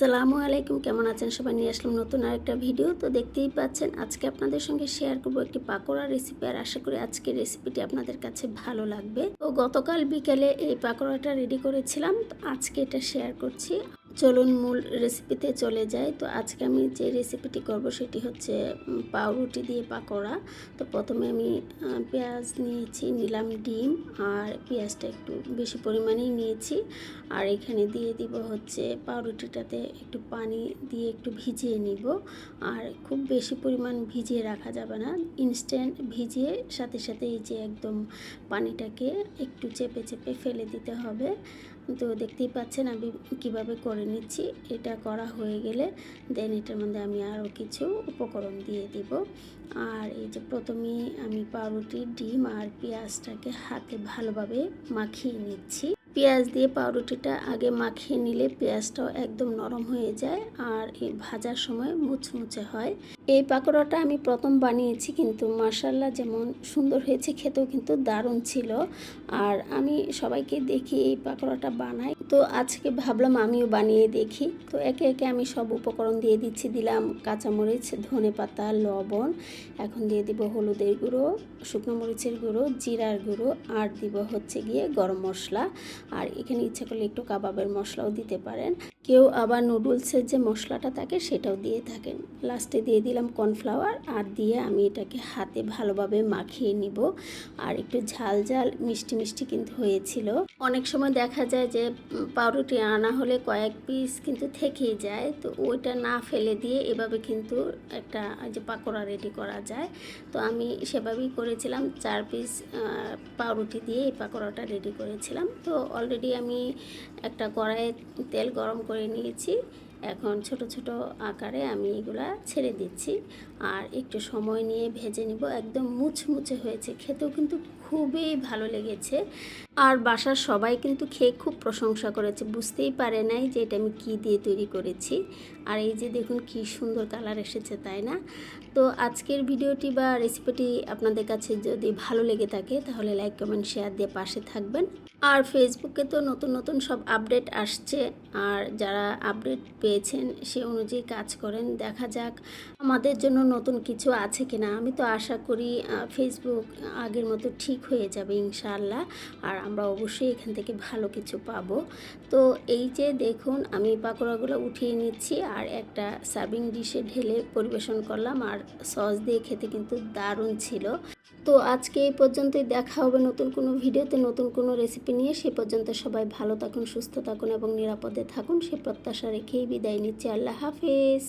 আসসালামু আলাইকুম, কেমন আছেন? সবাই নিয়ে আসলাম নতুন আরেকটা ভিডিও। তো দেখতেই পাচ্ছেন, আজকে আপনাদের সঙ্গে শেয়ার করব একটি পাকোড়া রেসিপি আর আশা করি আজকের রেসিপিটি আপনাদের কাছে ভালো লাগবে। তো গতকাল বিকেলে এই পাকোড়াটা রেডি করেছিলাম। তো আজকে এটা শেয়ার করছি। চলুন মূল রেসিপিতে চলে যাই। তো আজকে আমি যে রেসিপিটি করব সেটি হচ্ছে পাউরুটি দিয়ে পাকোড়া। তো প্রথমে আমি পেঁয়াজ নিয়েছি, নিলাম ডিম, আর পেঁয়াজটা একটু বেশি পরিমাণেই নিয়েছি। আর এখানে দিয়ে দিব হচ্ছে পাউরুটিটাতে একটু পানি দিয়ে একটু ভিজিয়ে নিব। আর খুব বেশি পরিমাণ ভিজিয়ে রাখা যাবে না। ইনস্ট্যান্ট ভিজিয়ে সাথে সাথে এই যে একদম পানিটাকে একটু চেপে চেপে ফেলে দিতে হবে। তো দেখতেই পাচ্ছেন আমি কীভাবে করে নিচ্ছি। এটা করা হয়ে গেলে দেন এটার মধ্যে আমি আরও কিছু উপকরণ দিয়ে দিব। আর এই যে প্রথমে আমি পাউরুটি, ডিম আর পেঁয়াজটাকে হাতে ভালোভাবে মাখিয়ে নিচ্ছি। পেঁয়াজ দিয়ে পাউরুটিটা আগে মাখিয়ে নিলে পেঁয়াজটাও একদম নরম হয়ে যায় আর এই ভাজার সময় মুচমুচে হয়। এই পাকোড়াটা আমি প্রথম বানিয়েছি কিন্তু মার্শাল্লাহ যেমন সুন্দর হয়েছে, খেতেও কিন্তু দারুণ ছিল। আর আমি সবাইকে দেখি এই পাকোড়াটা বানাই তো আজকে ভাবলাম আমিও বানিয়ে দেখি। তো একে একে আমি সব উপকরণ দিয়ে দিচ্ছি, দিলাম কাঁচামরিচ, ধনে পাতা, লবণ, এখন দিয়ে দিব হলুদের গুঁড়ো, শুকনো মরিচের গুঁড়ো, জিরার গুঁড়ো, আর দিব হচ্ছে গিয়ে গরম মশলা। আর এখানে ইচ্ছা করলে একটু কাবাবের মশলাও দিতে পারেন। কেউ আবার নুডলসের যে মশলাটা থাকে সেটাও দিয়ে থাকেন। লাস্টে দিয়ে দিলাম কর্নফ্লাওয়ার আর দিয়ে আমি এটাকে হাতে ভালোভাবে মাখিয়ে নিব। আর একটু ঝাল ঝাল মিষ্টি মিষ্টি কিন্তু হয়েছিল। অনেক সময় দেখা যায় যে পাউরুটি আনা হলে কয়েক পিস কিন্তু থেকেই যায়। তো ওইটা না ফেলে দিয়ে এভাবে কিন্তু একটা যে পাকোড়া রেডি করা যায়। তো আমি সেভাবেই করেছিলাম। চার পিস পাউরুটি দিয়ে এই পাকোড়াটা রেডি করেছিলাম। তো অলরেডি আমি একটা কড়াইয়ে তেল গরম করে নিয়েছি। এখন ছোট ছোট আকারে আমি এগুলা ছেড়ে দিচ্ছি। আর একটু সময় নিয়ে ভেজে নিব। একদম মুচমুচে হয়েছে। খেতেও কিন্তু খুবই ভালো লেগেছে। আর বাসার সবাই কিন্তু খেয়ে খুব প্রশংসা করেছে। বুঝতেই পারে নাই যে এটা আমি কী দিয়ে তৈরি করেছি। আর এই যে দেখুন কি সুন্দর কালার এসেছে, তাই না? তো আজকের ভিডিওটি বা রেসিপিটি আপনাদের কাছে যদি ভালো লেগে থাকে, তাহলে লাইক কমেন্ট শেয়ার দিয়ে পাশে থাকবেন। আর ফেসবুকে তো নতুন নতুন সব আপডেট আসছে। আর যারা আপডেট পেয়েছেন, সে অনুযায়ী কাজ করেন। দেখা যাক আমাদের জন্য নতুন কিছু আছে কিনা। আমি তো আশা করি ফেসবুক আগের মতো ঠিক হয়ে যাবে ইনশাআল্লাহ। আর আমরা অবশ্যই এখান থেকে ভালো কিছু পাবো। তো এই যে দেখুন, আমি পাকোড়াগুলো উঠিয়ে নিচ্ছি আর একটা সার্ভিং ডিশে ঢেলে পরিবেশন করলাম আর সস দিয়ে খেতে কিন্তু দারুণ ছিল। তো আজকে এই পর্যন্তই দেখা হবে নতুন কোনো ভিডিওতে, নতুন কোনো রেসিপি নিয়ে। সে পর্যন্ত সবাই ভালো থাকুন, সুস্থ থাকুন এবং নিরাপদে থাকুন। সে প্রত্যাশা রেখেই বিদায় নিচ্ছি। আল্লাহ হাফেজ।